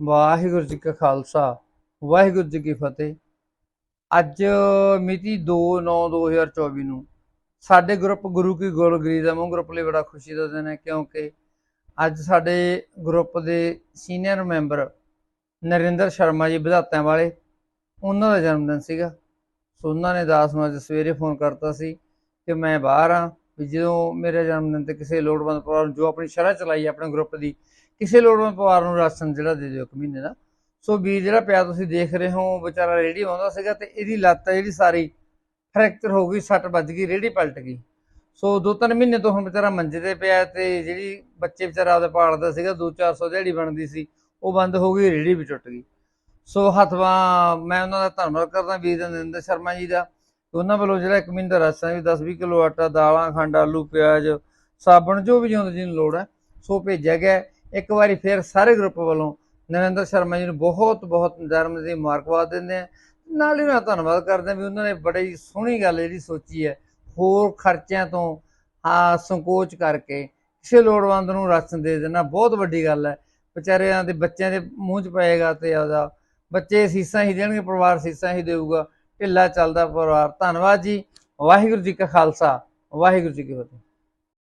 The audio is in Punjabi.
ਵਾਹਿਗੁਰੂ ਜੀ ਕਾ ਖਾਲਸਾ, ਵਾਹਿਗੁਰੂ ਜੀ ਕੀ ਫਤਿਹ। ਅੱਜ ਮਿਤੀ 2/9/2024 ਨੂੰ ਸਾਡੇ ਗਰੁੱਪ ਗੁਰੂ ਕੀ ਗੋਲਗਰੀ ਦਾ ਮੂੰਹ ਗਰੁੱਪ ਲਈ ਬੜਾ ਖੁਸ਼ੀ ਦਾ ਦਿਨ ਹੈ, ਕਿਉਂਕਿ ਅੱਜ ਸਾਡੇ ਗਰੁੱਪ ਦੇ ਸੀਨੀਅਰ ਮੈਂਬਰ ਨਰਿੰਦਰ ਸ਼ਰਮਾ ਜੀ ਵਿਧਾਤਿਆਂ ਵਾਲੇ, ਉਹਨਾਂ ਦਾ ਜਨਮ ਦਿਨ ਸੀਗਾ। ਸੋ ਉਹਨਾਂ ਨੇ ਦਾਸ ਨੂੰ ਅੱਜ ਸਵੇਰੇ ਫੋਨ ਕਰਤਾ ਸੀ ਕਿ ਮੈਂ ਬਾਹਰ ਆ। ਵੀ ਜਦੋਂ ਮੇਰੇ ਜਨਮ ਦਿਨ ਤੇ ਕਿਸੇ ਲੋੜਵੰਦ ਪਰਿਵਾਰ ਨੂੰ ਜੋ ਆਪਣੀ ਸ਼ਰ੍ਹਾ ਚਲਾਈ ਆਪਣੇ ਗਰੁੱਪ ਦੀ, ਕਿਸੇ ਲੋੜਵੰਦ ਪਰਿਵਾਰ ਨੂੰ ਰਾਸ਼ਨ ਜਿਹੜਾ ਦੇ ਦਿਓ ਇੱਕ ਮਹੀਨੇ ਦਾ, ਸੋ ਵੀਰ ਜਿਹੜਾ ਪਿਆ ਤੁਸੀਂ ਦੇਖ ਰਹੇ ਹੋ, ਵਿਚਾਰਾ ਰੇੜੀ ਆਉਂਦਾ ਸੀਗਾ ਤੇ ਇਹਦੀ ਲੱਤ ਜਿਹੜੀ ਸਾਰੀ ਫ੍ਰੈਕਚਰ ਹੋ ਗਈ, ਸੱਟ ਵੱਜ ਗਈ, ਰੇੜੀ ਪਲਟ ਗਈ। ਸੋ ਦੋ ਤਿੰਨ ਮਹੀਨੇ ਤੋਂ ਹੁਣ ਵਿਚਾਰਾ ਮੰਜੇ ਤੇ ਪਿਆ ਤੇ ਜਿਹੜੀ ਬੱਚੇ ਵਿਚਾਰਾ ਆਪਦੇ ਪਾਲਦਾ ਸੀਗਾ 2-400 ਦਿਹਾੜੀ ਬਣਦੀ ਸੀ, ਉਹ ਬੰਦ ਹੋ ਗਈ, ਰੇੜੀ ਵੀ ਟੁੱਟ ਗਈ। ਸੋ ਹੱਥਵਾਂ ਮੈਂ ਉਹਨਾਂ ਦਾ ਧੰਨਵਾਦ ਕਰਦਾ ਵੀਰ ਨਰਿੰਦਰ ਸ਼ਰਮਾ ਜੀ ਦਾ। ਉਹਨਾਂ ਵੱਲੋਂ ਜਿਹੜਾ ਇੱਕ ਮਹੀਨੇ ਦਾ ਰਾਸ਼ਨ ਵੀ 10-20 ਕਿਲੋ ਆਟਾ, ਦਾਲਾਂ, ਖੰਡ, ਆਲੂ, ਪਿਆਜ਼, ਸਾਬਣ ਜੋ ਵੀ ਜਿਉਂਦੇ ਜਿਹਨੂੰ ਲੋੜ ਹੈ, ਸੋ ਭੇਜਿਆ ਗਿਆ ਇੱਕ ਵਾਰੀ ਫਿਰ ਸਾਰੇ ਗਰੁੱਪ ਵੱਲੋਂ ਨਰਿੰਦਰ ਸ਼ਰਮਾ ਜੀ ਨੂੰ ਬਹੁਤ ਬਹੁਤ ਨਰਮ ਦੀ ਮੁਬਾਰਕਬਾਦ ਦਿੰਦੇ ਆ ਨਾਲ ਹੀ ਉਹਨਾਂ ਧੰਨਵਾਦ ਕਰਦੇ ਆ ਵੀ ਉਹਨਾਂ ਨੇ ਬੜੀ ਸੋਹਣੀ ਗੱਲ ਜਿਹੜੀ ਸੋਚੀ ਹੈ, ਹੋਰ ਖਰਚਿਆਂ ਤੋਂ ਆ ਸੰਕੋਚ ਕਰਕੇ ਕਿਸੇ ਲੋੜਵੰਦ ਨੂੰ ਰਾਸ਼ਨ ਦੇ ਦੇਣਾ ਬਹੁਤ ਵੱਡੀ ਗੱਲ ਹੈ। ਵਿਚਾਰਿਆਂ ਦੇ ਬੱਚਿਆਂ ਦੇ ਮੂੰਹ 'ਚ ਪਏਗਾ ਤੇ ਆਪਦਾ ਬੱਚੇ ਸੀਸਾਂ ਹੀ ਦੇਣਗੇ, ਪਰਿਵਾਰ ਸੀਸਾਂ ਹੀ ਦੇਊਗਾ। ਢਿੱਲਾ ਚੱਲਦਾ ਪਰਿਵਾਰ। ਧੰਨਵਾਦ ਜੀ। ਵਾਹਿਗੁਰੂ ਜੀ ਕਾ ਖਾਲਸਾ। ਵਾਹਿਗੁਰੂ ਜੀ ਕੀ ਫਤਿਹ।